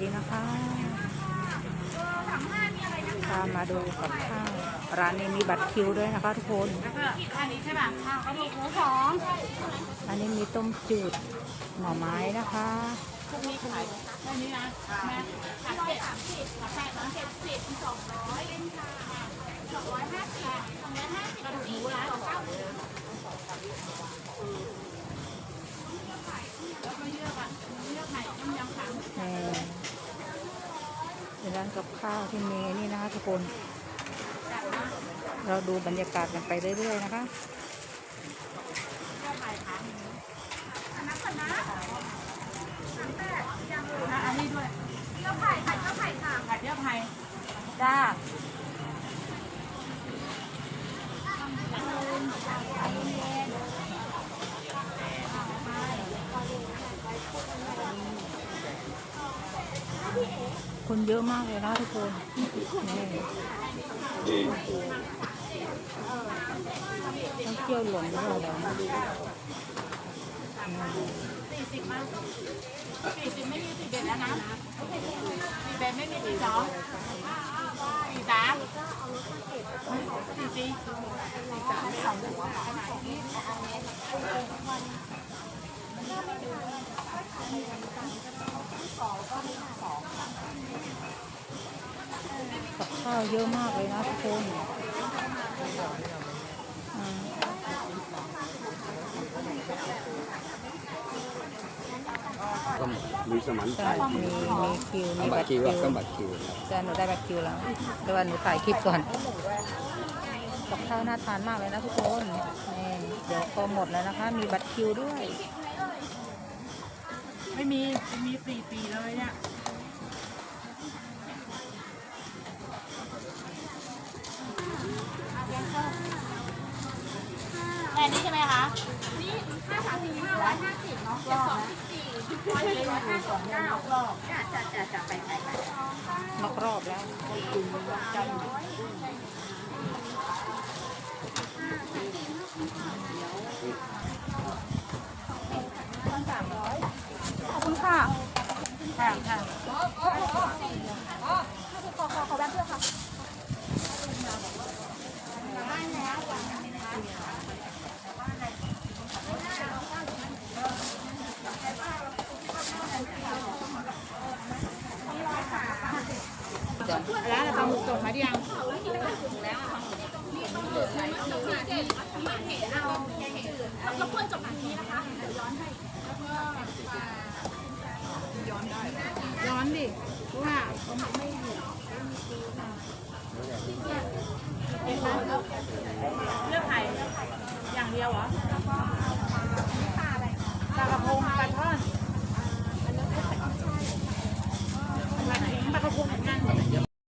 ดีนะคะพามาดูกับข้าวร้านนี้มีบัตรคิวด้วยนะคะทุกคนอันนี้ใช่ป่ะข้าวกระดูกหมูสองอันนี้มีต้มจืดหน่อไม้นะคะพวกนี้ขายอันนี้นะแม่สามสิบสามสิบสามแปดสามสิบสิบสองร้อยเป็นค่ะสองร้อยห้าสิบสองร้อยห้าสิบกระดูกหมูร้านสองเก้าแล้วก็เลือกอะเลือกไหนต้มยำขาหมู แหม่เป็นร้าน กับข้าวที่มีนี่นะคะทุกคน เราดูบรรยากาศกันไปเรื่อยๆนะคะอันนี้ด้วยเลือกไผ่ไผ่เลือกไผ่ค่ะไผ่เลือกไผ่ จ้า คนเยอะมากเลยนะทุกคนนี่ต้องเที่ยวหลงด้วยเหรอสี่สิบมั้งสี่สิบไม่มีสี่เด็ดแล้วนะสี่เด็ดไม่มีสี่สองสี่สามสี่สี่สี่สามสองหัว กับข้าวเยอะมากเลยนะทุกคนอ่าก็มีสมันใช่ไก่มีมีคิวมีบับัตตรรคิคิววอะก็บัตรคิวครับแต่หนูได้บัตรคิวแล้ว แต่ว่าหนูถ่ายคลิปก่อนกับข้าวน่าทานมากเลยนะทุกคนนี่เดี๋ยวก็หมดแล้วนะคะ มีบัตรคิวด้วย ไม่มีไม่มีสี่ปีเลยเนี่ย แค่นี้ใช่ไหมคะ นี่ห้าสามสี่ห้าร้อยห้าสิบเนาะสองสิบสี่ร้อยสี่ร้อยห้าสองเก้ารอบจะจะจะจะไปไปไปนอกรอบแล้วขอบคุณค่ะค่ะค่ะร้านปลาหมึกสดมาดิยั งแล้วควรจบแบบนี้นะคะเดี๋ยวย้อนให้ย้อนด้ย้อนดิเพราะว่า